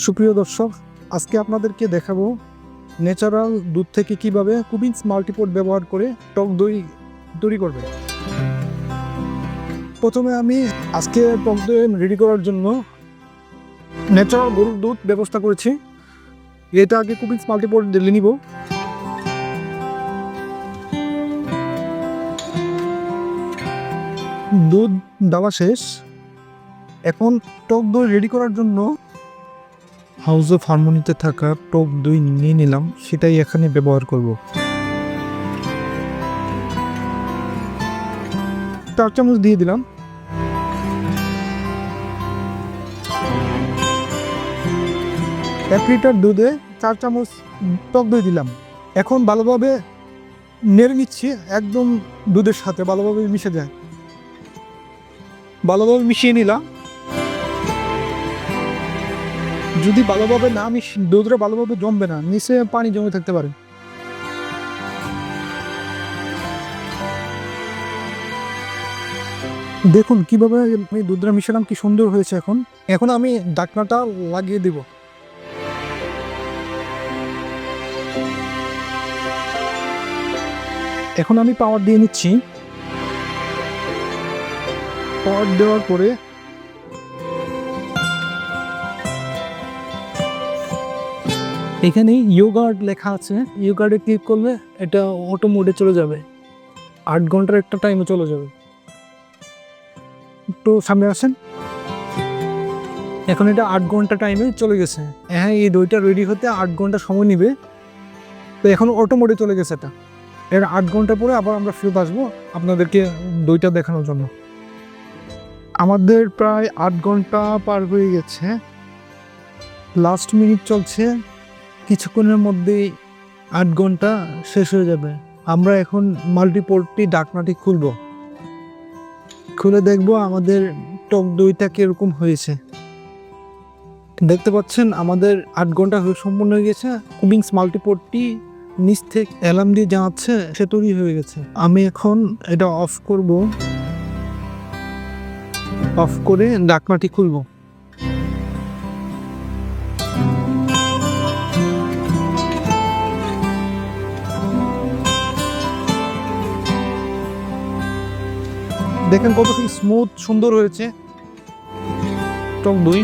সুপ্রিয় দর্শক, আজকে আপনাদেরকে দেখাবো ন্যাচারাল দুধ থেকে কীভাবে কুবিন্স মাল্টিপোর্ট ব্যবহার করে টক দই তৈরি করবে। প্রথমে আমি আজকে টক দই রেডি করার জন্য ন্যাচারাল গরুর দুধ ব্যবস্থা করেছি। এটা আগে কুবিন্স মাল্টিপোর্ট ঢেলে নিব। দুধ দেওয়া শেষ। এখন টক দই রেডি করার জন্য হাউস অফ হারমোনিতে থাকা টক দই নিয়ে নিলাম, সেটাই এখানে ব্যবহার করব। চার চামচ দিয়ে দিলাম। এক লিটার দুধে চার চামচ টক দই দিলাম। এখন ভালোভাবে নেড়ে নিচ্ছি, একদম দুধের সাথে ভালোভাবে মিশে যায়। ভালোভাবে মিশিয়ে নিলাম। যদি ভালোভাবে না আমি দুধটা ভালোভাবে জমবে না, নিচে পানি জমে থাকতে পারে। দেখুন কীভাবে আমি দুধটা মিশালাম, কি সুন্দর হয়েছে এখন। এখন আমি ডাকনাটা লাগিয়ে দেব। এখন আমি পাওয়ার দিয়ে নিচ্ছি। পাওয়ার দেওয়ার পরে এখানে ইয়োগার্ড লেখা আছে। ইয়োগার্ডে ক্লিক করলে এটা অটো মোডে চলে যাবে। আট ঘণ্টার একটা টাইমে চলে যাবে। একটু সামনে আসেন। এখন এটা আট ঘণ্টা টাইমে চলে গেছে। হ্যাঁ এই দইটা রেডি হতে আট ঘণ্টা সময় নেবে। তো এখন অটো মোডে চলে গেছে এটা। এর আট ঘণ্টা পরে আবার আমরা ফেরত আসব আপনাদেরকে দইটা দেখানোর জন্য। আমাদের প্রায় আট ঘণ্টা পার হয়ে গেছে। লাস্ট মিনিট চলছে। কিছুক্ষণের মধ্যেই আট ঘণ্টা শেষ হয়ে যাবে। আমরা এখন মাল্টিপোর্টটি ডাকনাটি খুলব। খুলে দেখব আমাদের টক দইটা কীরকম হয়েছে। দেখতে পাচ্ছেন, আমাদের আট ঘণ্টা হয়ে সম্পূর্ণ হয়ে গেছে। কুবিংস মাল্টিপোর্টটি নিচ থেকে অ্যালার্ম দিয়ে জানাচ্ছে সে তৈরি হয়ে গেছে। আমি এখন এটা অফ করব। অফ করে ডাকনাটি খুলব। দেখেন কত স্মুথ সুন্দর হয়েছে। টক দই।